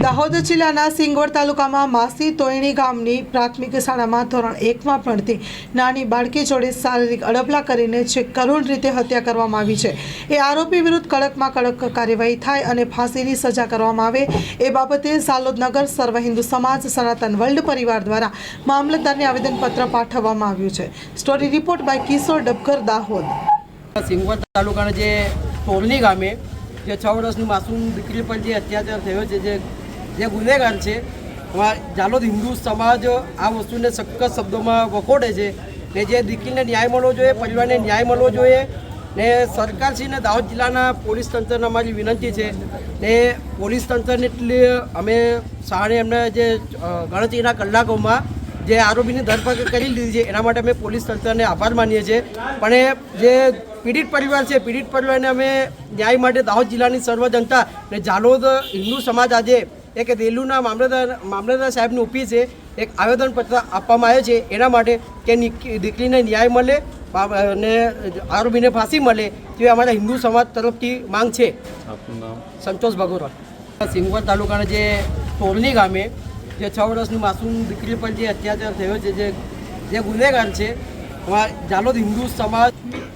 દાહોદ જિલ્લાના સિંગવડ તાલુકામાં માસી તોયણી ગામની પ્રાથમિક શાળામાં ધોરણ એકમાં ભણતી નાની બાળકી જોડે શારીરિક અડપલા કરીને જે કરુણ રીતે હત્યા કરવામાં આવી છે. એ આરોપી વિરુદ્ધ કડકમાં કડક કાર્યવાહી થાય અને ફાંસીની સજા કરવામાં આવે. એ બાબતે સાલોદ નગર સર્વ હિન્દુ સમાજ, સનાતન વર્લ્ડ પરિવાર દ્વારા મામલતદારને આવેદનપત્ર પાઠવવામાં આવ્યું છે. Story report by Kishor Dabkar Dahod. Singvad તાલુકાના જે તોરણી ગામે જે છ વર્ષની માસૂમ દીકરી પર જે અત્યાચાર થયો છે, જે જે ગુનેગાર છે. જાલોદ હિન્દુ સમાજ આ વસ્તુને સખત શબ્દોમાં વખોડે છે ને જે દીકરીને ન્યાય મળવો જોઈએ, પરિવારને ન્યાય મળવો જોઈએ ને સરકારશ્રીને દાહોદ જિલ્લાના પોલીસ તંત્રને અમારી વિનંતી છે ને પોલીસ તંત્રને એટલી અમે સાણે એમને જે ગણતરીના કલાકોમાં જે આરોપીની ધરપકડ કરી લીધી છે, એના માટે અમે પોલીસ તંત્રને આભાર માનીએ છીએ. પણ એ જે પીડિત પરિવાર છે, પીડિત પરિવારને અમે ન્યાય માટે દાહોદ જિલ્લાની સર્વ જનતા ને જાલોદ હિન્દુ સમાજ આજે એક દેલુના મામલતદાર મામલતદાર સાહેબની ઓફિસે એક આવેદનપત્ર આપવામાં આવ્યો છે. એના માટે કે દીકરીને ન્યાય મળે અને આરોપીને ફાંસી મળે તે અમારા હિન્દુ સમાજ તરફથી માંગ છે. સંતોષ ભગોરા. સિંગવડ તાલુકાના જે ટોલની ગામે જે છ વર્ષની માસૂમ દીકરી પર જે અત્યાચાર થયો છે જે જે ગુનેગાર છે જાલોદ હિન્દુ સમાજ